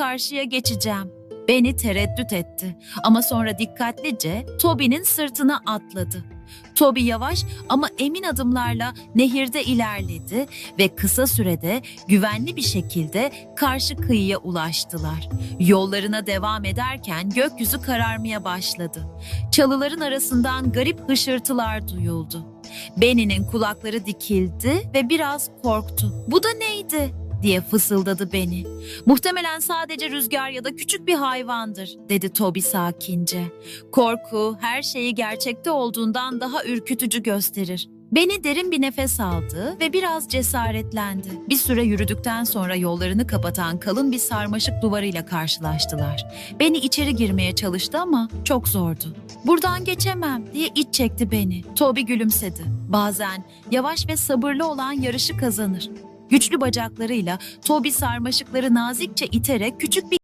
karşıya geçeceğim. Beni tereddüt etti ama sonra dikkatlice Toby'nin sırtına atladı. Toby yavaş ama emin adımlarla nehirde ilerledi ve kısa sürede güvenli bir şekilde karşı kıyıya ulaştılar. Yollarına devam ederken gökyüzü kararmaya başladı. Çalıların arasından garip hışırtılar duyuldu. Benny'nin kulakları dikildi ve biraz korktu. Bu da neydi? Diye fısıldadı Benny. Muhtemelen sadece rüzgar ya da küçük bir hayvandır, dedi Toby sakince. Korku her şeyi gerçekte olduğundan daha ürkütücü gösterir. Beni derin bir nefes aldı ve biraz cesaretlendi. Bir süre yürüdükten sonra yollarını kapatan kalın bir sarmaşık duvarıyla karşılaştılar. Beni içeri girmeye çalıştı ama çok zordu. Buradan geçemem diye iç çekti beni. Toby gülümsedi. Bazen yavaş ve sabırlı olan yarışı kazanır. Güçlü bacaklarıyla Toby sarmaşıkları nazikçe iterek küçük bir